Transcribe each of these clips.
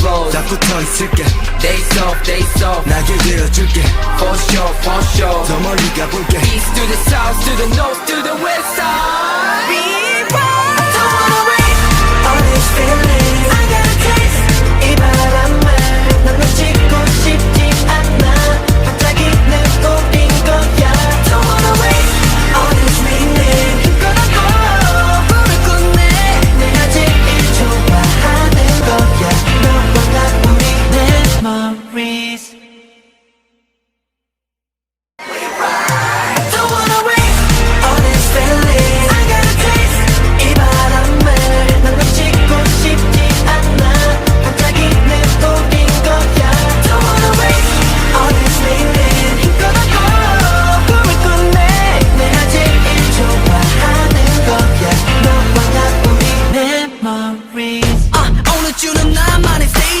flows 딱 붙어 있을게 Days off days off 나게 되어줄게 For sure for sure 더 멀리 가볼게 East to the south to the north to the west side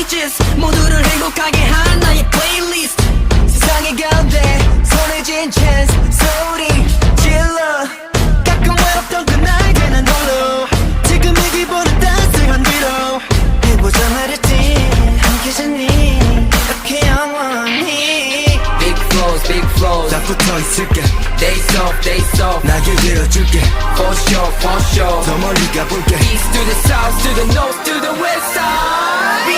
나만의 stages 모두를 행복하게 한 나의 playlist 세상의 가운데 손에 쥔 chance 소리 질러 가끔 외롭던 그날 되는 홀로 지금 이 기분은 따스한 위로 해보자 말했지 함께 지니 이렇게 영원히 Big flows big flows 딱 붙어 있을게 Days off days off 나게 되어줄게 For sure for sure 더 멀리 가볼게 East to the south to the north to the west side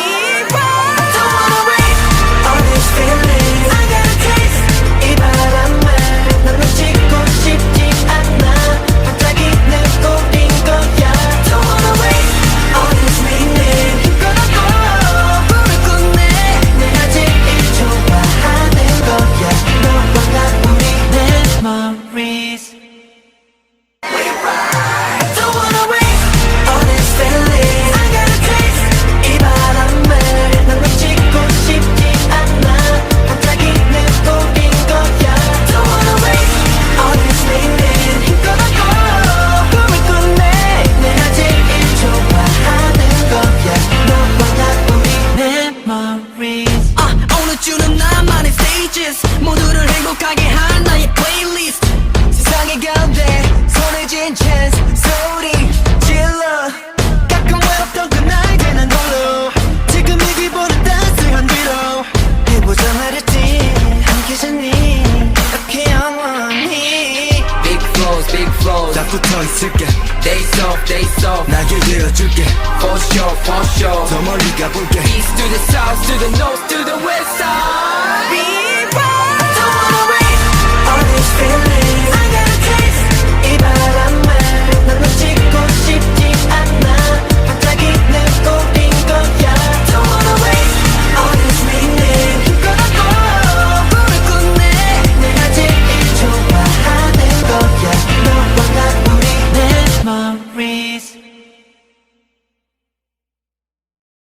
please? flows big flows 딱 붙어 있을게 Days off days off 나게 되어줄게 For sure for sure 더 멀리 가볼게 East to the south to the north to the west side